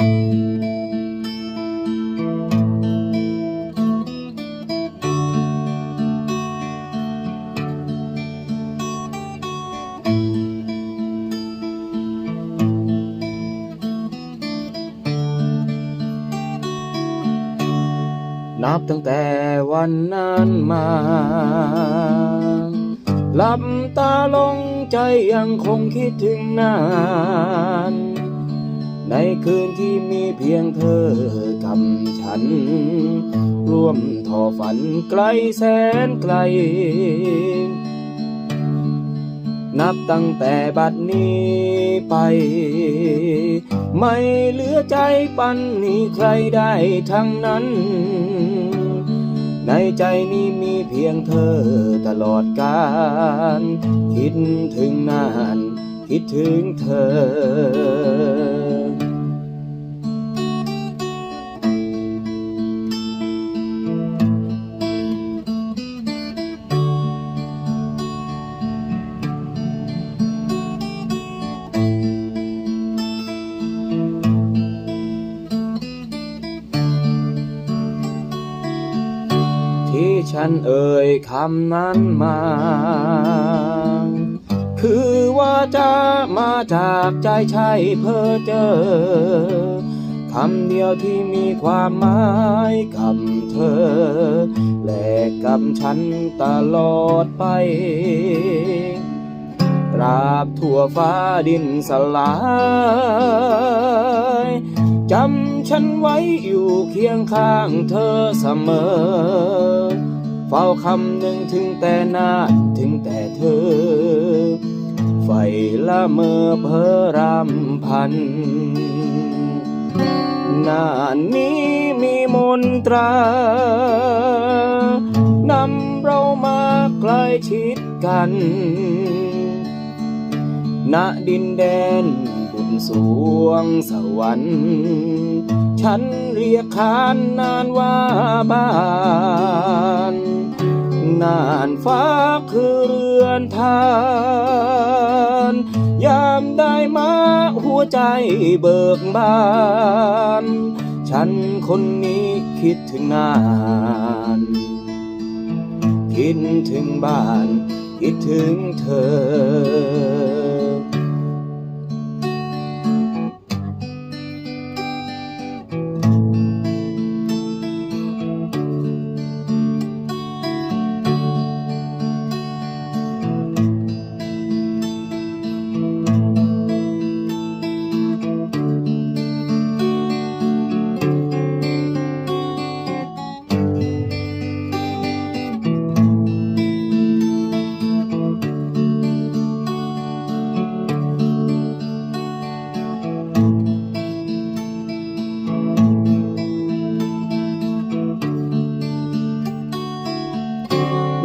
นับตั้งแต่วันนั้นมาหลับตาลงใจยังคงคิดถึงนาน ในคืนที่มีเพียงเธอกับฉัน ร่วมทอฝันไกลแสนไกล นับตั้งแต่บัดนี้ไป ไม่เหลือใจปันนี้ใครได้ทั้งนั้น ในใจนี้มีเพียงเธอตลอดกาลคิดถึงนานคิดถึงเธอ ที่ฉันเอ่ยคำนั้นมา คือว่าจะมาจากใจใช่เพอเจอคำเดียวที่มีความหมายกับเธอ และกับฉันตลอดไป ตราบทั่วฟ้าดินสลาย ฉันไว้อยู่เคียงข้างเธอเสมอ เฝ้าคำหนึ่งถึงแต่นานถึงแต่เธอ ไฟละเมอเพอรำพัน นานนี้มีมนตรานำเรามาใกล้ชิดกันณดินแดนบุญสวงสวรรค์ ฉันเรียกขานนานว่าบ้านนานฟ้าคือเรือนทาน ยามได้มาหัวใจเบิกบาน ฉันคนนี้คิดถึงนาน คิดถึงบ้าน คิดถึงเธอ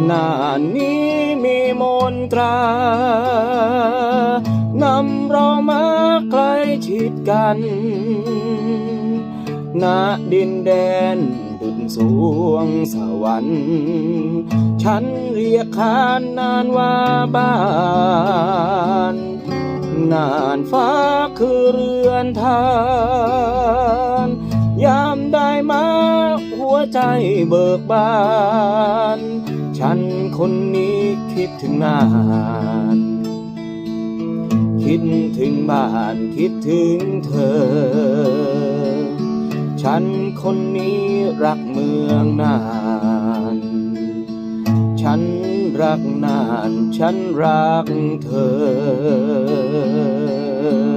หน้านี้มีมนตรานำเรามาใกล้ชิดกันณดินแดนดุจสวงสวรรค์ฉันเรียกขานนานว่าบ้านนานฟ้าคือเรือนทานยามได้มาหัวใจเบิกบาน ฉันคนนี้คิดถึงนานคิดถึงบ้านคิดถึงเธอ ฉันคนนี้รักเมืองนาน ฉันรักนาน ฉันรักเธอ